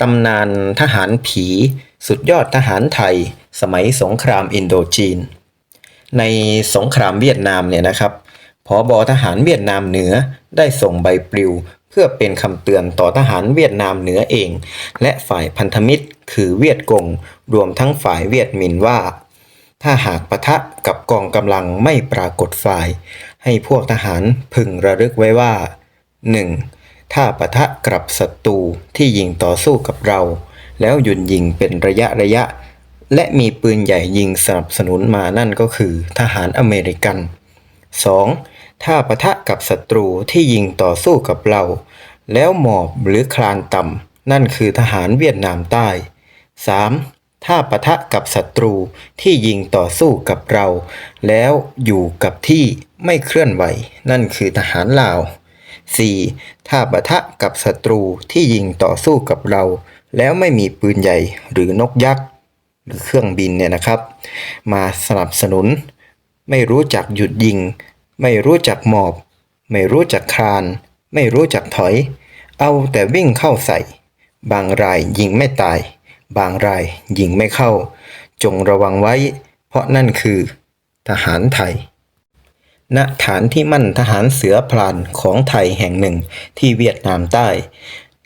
ตำนานทหารผี สุดยอดทหารไทย สมัยสงครามอินโดจีน ในสงครามเวียดนามเนี่ยนะครับผอบอทหารเวียดนามเหนือได้ส่งใบปลิว เพื่อเป็นคำเตือนต่อทหารเวียดนามเหนือเอง และฝ่ายพันธมิตรคือเวียดกง รวมทั้งฝ่ายเวียดมินว่า ถ้าหากปะทะกับกองกำลังไม่ปรากฏฝ่าย ให้พวกทหารพึงระลึกไว้ว่า 1. ถ้าปะทะกับศัตรูที่ยิงต่อสู้กับเรา แล้วหยุดยิงเป็นระยะระยะ และมีปืนใหญ่ยิงสนับสนุนมานั่นก็คือทหารอเมริกัน 2. ถ้าปะทะกับศัตรูที่ยิงต่อสู้กับเรา แล้วหมอบหรือคลานต่ำนั่นคือทหารเวียดนามใต้ 3. ถ้าปะทะกับศัตรูที่ยิงต่อสู้กับเรา แล้วอยู่กับที่ไม่เคลื่อนไหว นั่นคือทหารลาว 4. ถ้าปะทะกับศัตรูที่ยิงต่อสู้กับเรา แล้วไม่มีปืนใหญ่หรือนกยักษ์หรือเครื่องบินเนี่ยนะครับ มาสนับสนุน ไม่รู้จักหยุดยิง ไม่รู้จักหมอบ ไม่รู้จักคลาน ไม่รู้จักถอย เอาแต่วิ่งเข้าใส่ บางรายยิงไม่ตาย บางรายยิงไม่เข้า จงระวังไว้ เพราะนั่นคือ ทหารไทย ณฐานที่มั่นทหารเสือพลานของไทยแห่งหนึ่งที่เวียดนามใต้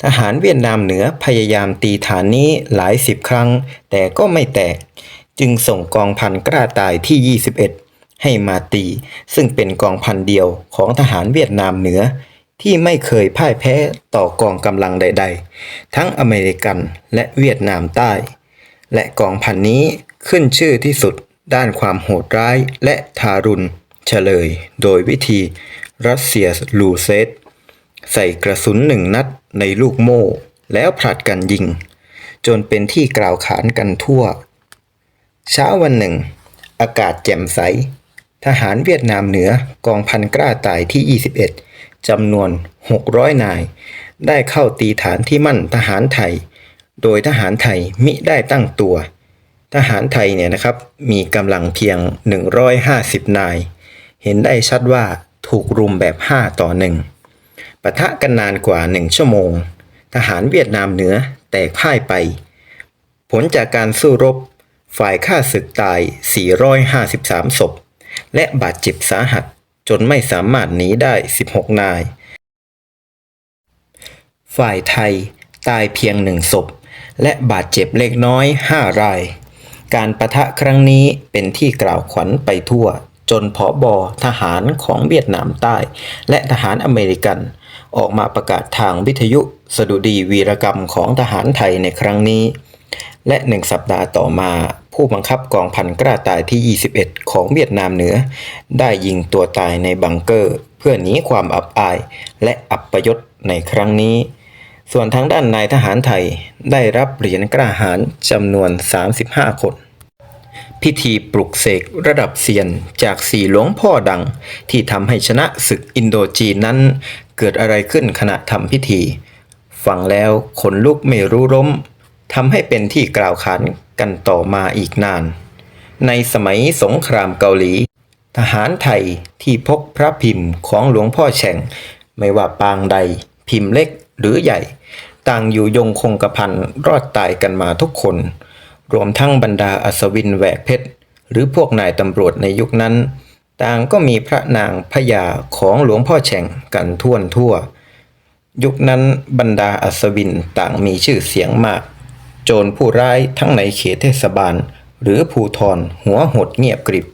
ทหารเวียดนามเหนือพยายามตีฐานนี้หลายสิบครั้ง แต่ก็ไม่แตก จึงส่งกองพันกล้าตายที่ 21 ให้มาตี ซึ่งเป็นกองพันเดียวของทหารเวียดนามเหนือ ที่ไม่เคยพ่ายแพ้ต่อกองกำลังใด ๆ ทั้งอเมริกันและเวียดนามใต้ และกองพันนี้ขึ้นชื่อที่สุดด้านความโหดร้ายและทารุณ เฉลยโดยวิธีรัสเซียลูเซตใส่กระสุนหนึ่งนัดในลูกโม่ แล้วผลัดกันยิง จนเป็นที่กล่าวขานกันทั่ว เช้าวันหนึ่ง อากาศแจ่มใส ทหารเวียดนามเหนือกองพันกล้าตายที่ 21จำนวน 600 นาย ได้เข้าตีฐานที่มั่นทหารไทย โดยทหารไทยมิได้ตั้งตัว ทหารไทยเนี่ยนะครับมีกำลังเพียง 150 นาย เห็นได้ชัดว่าถูกรุมแบบ 5 ต่อ 1ปะทะกันนานกว่า 1 ชั่วโมง ทหารเวียดนามเหนือแตกพ่ายไป ผลจากการสู้รบ ฝ่ายข้าศึกตาย 453 ศพ และบาดเจ็บสาหัสจนไม่สามารถหนีได้ 16 นาย ฝ่ายไทยตายเพียงหนึ่งศพ และบาดเจ็บเล็กน้อย 5 ราย การประทะครั้งนี้เป็นที่กล่าวขวัญไปทั่ว จนผอบอทหารของเวียดนามใต้ และทหารอเมริกัน ออกมาประกาศทางวิทยุสดุดีวีรกรรมของทหารไทยในครั้งนี้ และหนึ่งสัปดาห์ต่อมา ผู้บังคับกองพันกล้าตายที่ 21 ของเวียดนามเหนือ ได้ยิงตัวตายในบังเกอร์ เพื่อหนีความอับอายและอับประยศในครั้งนี้ ส่วนทางด้านนายทหารไทยได้รับเหรียญกล้าหาญจำนวน 35 คน พิธีปลุกเสกระดับเซียนจากสี่หลวงพ่อดัง ที่ทำให้ชนะศึกอินโดจีนนั้น เกิดอะไรขึ้นขณะทำพิธี ฟังแล้วขนลุกไม่รู้ร่มทำให้เป็นที่กล่าวขานกันต่อมาอีกนาน ในสมัยสงครามเกาหลี ทหารไทยที่พกพระพิมพ์ของหลวงพ่อแฉ่ง ไม่ว่าปางใด พิมพ์เล็กหรือใหญ่ ต่างอยู่ยงคงกระพันรอดตายกันมาทุกคน รวมทั้งบรรดาอัศวินแหวกเพชร หรือพวกนายตำรวจในยุคนั้น ต่างก็มีพระนางพญาของหลวงพ่อแฉ่งกันท่วนทั่ว ยุคนั้นบรรดาอัศวินต่างมีชื่อเสียงมาก โจรผู้ร้ายทั้งในเขตเทศบาล หรือภูทรหัวหดเงียบกริบ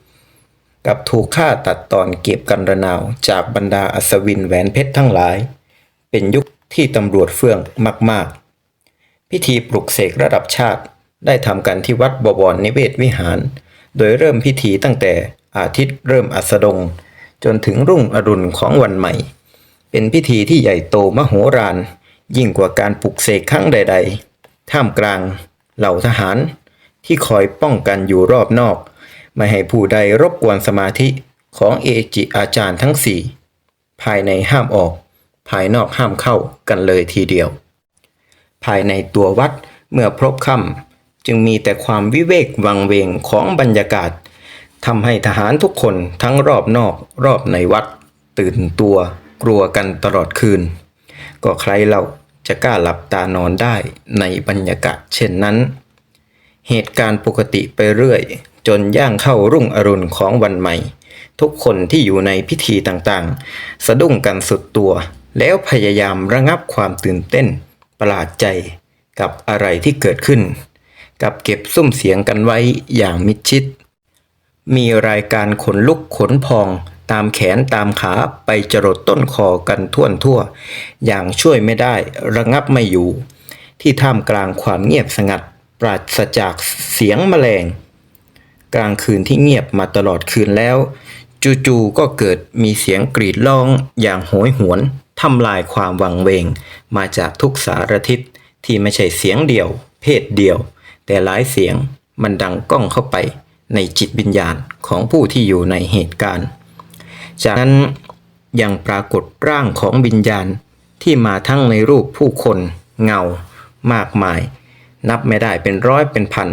กับถูกฆ่าตัดตอนเก็บกันระนาวจากบรรดาอัศวินแหวนเพชรทั้งหลาย เป็นยุคที่ตำรวจเฟื่องมาก ๆ พิธีปลุกเสกระดับชาติ ได้ทำกันที่วัดบวรนิเวศวิหาร โดยเริ่มพิธีตั้งแต่อาทิตย์เริ่มอัสดง จนถึงรุ่งอรุณของวันใหม่ เป็นพิธีที่ใหญ่โตมโหฬารยิ่งกว่าการปลุกเสกครั้งใด ๆ ท่ามกลางเหล่าทหาร ที่คอยป้องกันอยู่รอบนอก ไม่ให้ผู้ใดรบกวนสมาธิของเอจิอาจารย์ทั้งสี่ภายในห้ามออก ภายนอกห้ามเข้ากันเลยทีเดียว ภายในตัววัดเมื่อพบค่ำ จึงมีแต่ความวิเวกวังเวงของบรรยากาศทำให้ทหารทุกคนทั้งรอบนอกรอบในวัด ตื่นตัวกลัวกันตลอดคืน ก็ใครเล่าจะกล้าหลับตานอนได้ในบรรยากาศเช่นนั้น เหตุการณ์ปกติไปเรื่อย จนย่างเข้ารุ่งอรุณของวันใหม่ ทุกคนที่อยู่ในพิธีต่างๆ สะดุ้งกันสุดตัว แล้วพยายามระงับความตื่นเต้น ประหลาดใจกับอะไรที่เกิดขึ้น กับเก็บซุ้มเสียงกันไว้อย่างมิดชิด มีรายการขนลุกขนพองตามแขนตามขาไปจรดต้นคอกันท่วนทั่ว อย่างช่วยไม่ได้ระงับไม่อยู่ ที่ท่ามกลางความเงียบสงัด ปราศจากเสียงแมลง กลางคืนที่เงียบมาตลอดคืนแล้ว จู่ๆก็เกิดมีเสียงกรีดร้องอย่างโหยหวนทำลายความวังเวง มาจากทุกสารทิศที่ไม่ใช่เสียงเดียว เพศเดียว แต่หลายเสียงมันดังก้องเข้าไปในจิตวิญญาณของผู้ที่อยู่ในเหตุการณ์ จากนั้นยังปรากฏร่างของวิญญาณที่มาทั้งในรูปผู้คนเงามากมาย นับไม่ได้เป็นร้อยเป็นพัน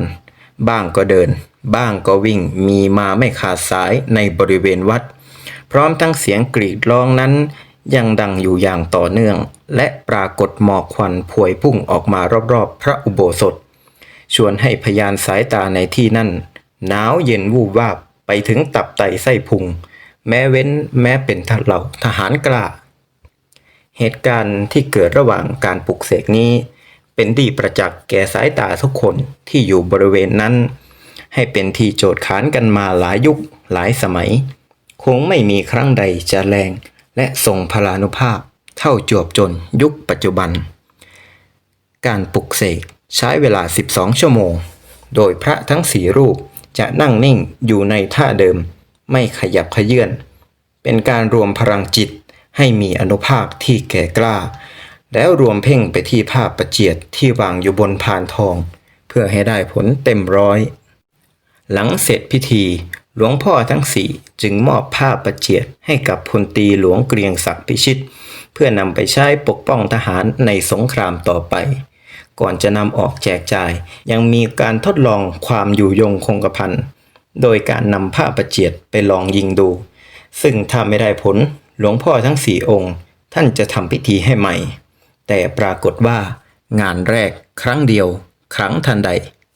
บ้างก็เดิน บ้างก็วิ่งมีมาไม่ขาดสายในบริเวณวัด พร้อมทั้งเสียงกรีดร้องนั้นยังดังอยู่อย่างต่อเนื่อง และปรากฏหมอกควันพวยพุ่งออกมารอบๆ พระอุโบสถ ชวนให้พยานสายตาในที่นั่น หนาวเย็นวูบวาบไปถึงตับไตไส้พุง แม้เว้นแม้เป็นทเหล่าทหารกล้า เหตุการณ์ที่เกิดระหว่างการปลุกเสกนี้ เป็นที่ประจักษ์แก่สายตาทุกคนที่อยู่บริเวณนั้น ให้เป็นที่โจทย์ขานกันมาหลายยุคหลายสมัย คงไม่มีครั้งใดจะแรงและทรงพลานุภาพเท่าจวบจนยุคปัจจุบัน การปลุกเสก ใช้เวลา 12 ชั่วโมง โดยพระทั้งสี่รูปจะนั่งนิ่งอยู่ในท่าเดิม ไม่ขยับขยื่นเป็นการรวมพลังจิตให้มีอนุภาคที่แก่กล้า แล้วรวมเพ่งไปที่ผ้าประเจียดที่วางอยู่บนพานทอง เพื่อให้ได้ผลเต็มร้อย หลังเสร็จพิธีหลวงพ่อทั้งสี่จึงมอบผ้าประเจียดให้กับพลตีหลวงเกรียงศักดิ์พิชิต เพื่อนำไปใช้ปกป้องทหารในสงครามต่อไป ก่อนจะนำออกแจกจ่าย ยังมีการทดลองความอยู่ยงคงกระพันโดยการนำผ้าประเจียดไปลองยิงดู ซึ่งถ้าไม่ได้ผลหลวงพ่อทั้งสี่องค์ ท่านจะทำพิธีให้ใหม่ แต่ปรากฏว่า งานแรกครั้งเดียว ครั้งทันใด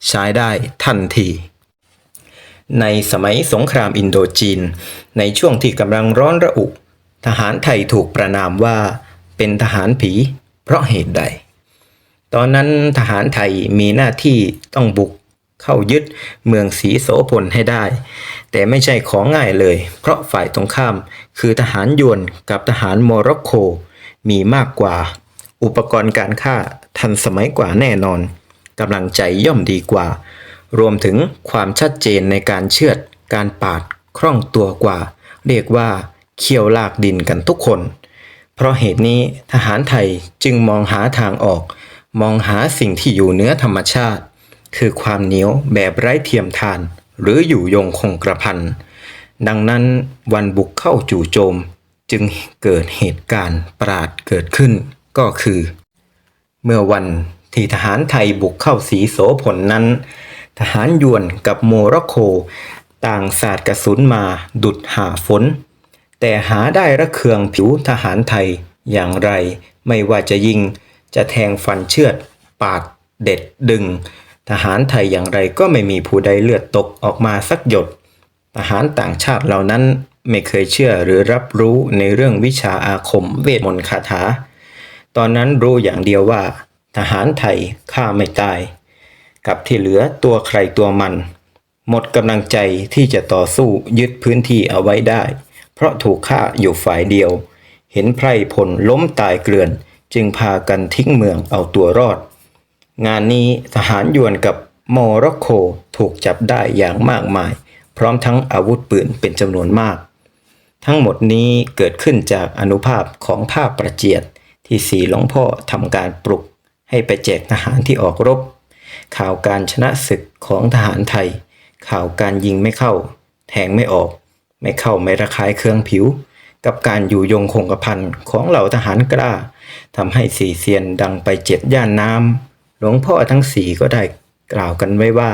ใช้ได้ทันที ในสมัยสงครามอินโดจีน ในช่วงที่กำลังร้อนระอุ ทหารไทยถูกประนามว่า เป็นทหารผี เพราะเหตุใด ตอนนั้นทหารไทยมีหน้าที่ต้องบุกเข้ายึดเมืองศรีโสพลให้ได้ แต่ไม่ใช่ของง่ายเลย เพราะฝ่ายตรงข้ามคือทหารยวนกับทหารโมร็อกโกมีมากกว่า อุปกรณ์การฆ่าทันสมัยกว่าแน่นอนกำลังใจย่อมดีกว่า รวมถึงความชัดเจนในการเชือด การปาดคล่องตัวกว่า เรียกว่าเคี่ยวลากดินกันทุกคน เพราะเหตุนี้ทหารไทยจึงมองหาทางออก มองหาสิ่งที่อยู่เนื้อธรรมชาติ คือความเหนียวแบบไร้เทียมทาน หรืออยู่ยงคงกระพัน ดังนั้นวันบุกเข้าจู่โจมจึงเกิดเหตุการณ์ประหลาดเกิดขึ้น ก็คือ เมื่อวันที่ทหารไทยบุกเข้าสีโสผลนั้น ทหารยวนกับโมร็อกโกต่างสาดกระสุนมาดุดหาฝน แต่หาได้ระเคืองผิวทหารไทยอย่างไร ไม่ว่าจะยิง จะแทงฟันเชือด ปาดเด็ดดึง ทหารไทยอย่างไรก็ไม่มีผู้ใดเลือดตกออกมาสักหยด ทหารต่างชาติเหล่านั้นไม่เคยเชื่อหรือรับรู้ในเรื่องวิชาอาคมเวทมนต์คาถา ตอนนั้นรู้อย่างเดียวว่า ทหารไทยฆ่าไม่ตาย กับที่เหลือตัวใครตัวมัน หมดกำลังใจที่จะต่อสู้ยึดพื้นที่เอาไว้ได้ เพราะถูกฆ่าอยู่ฝ่ายเดียว เห็นไพรพลล้มตายเกลื่อน จึงพากันทิ้งเมืองเอาตัวรอด งานนี้ทหารยวนกับโมร็อกโกถูกจับได้อย่างมากมาย พร้อมทั้งอาวุธปืนเป็นจำนวนมาก ทั้งหมดนี้เกิดขึ้นจากอนุภาพของภาพประเจียดที่สีหลวงพ่อทำการปลุก ให้ไปแจกทหารที่ออกรบ ข่าวการชนะศึกของทหารไทย ข่าวการยิงไม่เข้า แทงไม่ออก ไม่เข้าไม่ระคายเคืองผิว กับการอยู่ยงคงกระพันของเหล่าทหารกล้า ทำให้สี่เซียนดังไปเจ็ดย่านน้ำหลวงพ่อทั้งสี่ก็ได้กล่าวกันไว้ว่า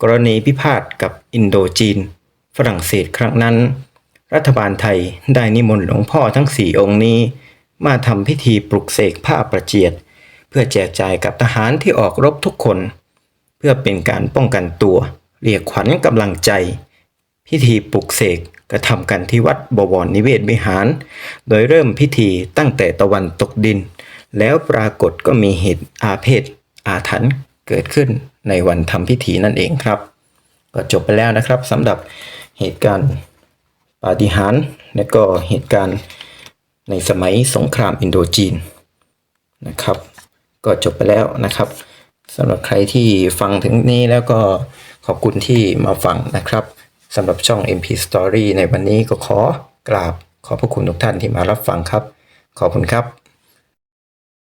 กรณีพิพาทกับอินโดจีน ฝรั่งเศสครั้งนั้น รัฐบาลไทยได้นิมนต์หลวงพ่อทั้งสี่องค์นี้ มาทำพิธีปลุกเสกผ้าประเจียด เพื่อแจกจ่ายกับทหารที่ออกรบทุกคน เพื่อเป็นการป้องกันตัวเรียกขวัญกำลังใจ พิธีปลุกเสก กระทำกันที่วัดบวรนิเวศวิหาร โดยเริ่มพิธีตั้งแต่ตะวันตกดิน แล้วปรากฏก็มีเหตุอาเพศอาถรรพ์เกิดขึ้นในวันทำพิธีนั่นเองครับ ก็จบไปแล้วนะครับสำหรับเหตุการณ์ปาฏิหาริย์และก็เหตุการณ์ในสมัยสงครามอินโดจีนนะครับ ก็จบไปแล้วนะครับสำหรับใครที่ฟังถึงนี้แล้วก็ขอบคุณที่มาฟังนะครับ สำหรับช่อง MP Story ในวันนี้ก็ขอกราบขอบพระคุณทุกท่านที่มารับฟังครับ ขอบคุณครับ